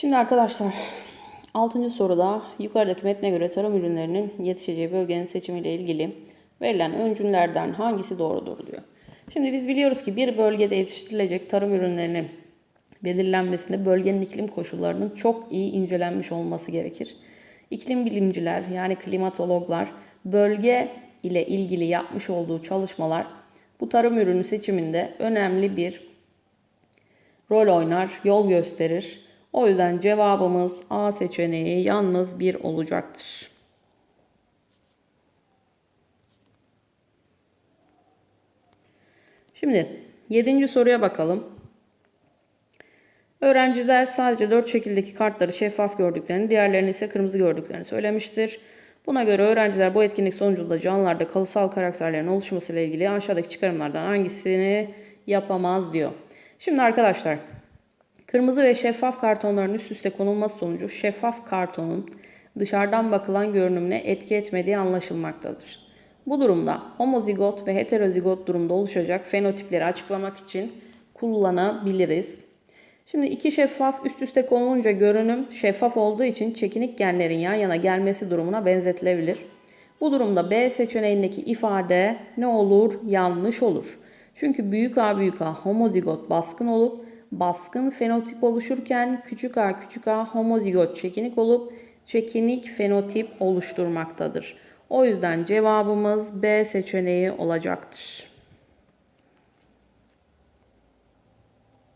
Şimdi arkadaşlar 6. soruda yukarıdaki metne göre tarım ürünlerinin yetişeceği bölgenin seçimiyle ilgili verilen öncüllerden hangisi doğrudur diyor. Şimdi biz biliyoruz ki bir bölgede yetiştirilecek tarım ürünlerinin belirlenmesinde bölgenin iklim koşullarının çok iyi incelenmiş olması gerekir. İklim bilimciler yani klimatologlar bölge ile ilgili yapmış olduğu çalışmalar bu tarım ürünü seçiminde önemli bir rol oynar, yol gösterir. O yüzden cevabımız A seçeneği yalnız bir olacaktır. Şimdi 7. soruya bakalım. Öğrenciler sadece 4 şekildeki kartları şeffaf gördüklerini, diğerlerini ise kırmızı gördüklerini söylemiştir. Buna göre öğrenciler bu etkinlik sonucunda canlılarda kalıtsal karakterlerin oluşmasıyla ilgili aşağıdaki çıkarımlardan hangisini yapamaz diyor. Şimdi arkadaşlar Kırmızı ve şeffaf kartonların üst üste konulması sonucu şeffaf kartonun dışarıdan bakılan görünümüne etki etmediği anlaşılmaktadır. Bu durumda homozigot ve heterozigot durumda oluşacak fenotipleri açıklamak için kullanabiliriz. Şimdi iki şeffaf üst üste konulunca görünüm şeffaf olduğu için çekinik genlerin yan yana gelmesi durumuna benzetilebilir. Bu durumda B seçeneğindeki ifade ne olur? Yanlış olur. Çünkü büyük A büyük A homozigot baskın olup baskın fenotip oluşurken küçük a küçük a homozigot çekinik olup çekinik fenotip oluşturmaktadır. O yüzden cevabımız B seçeneği olacaktır.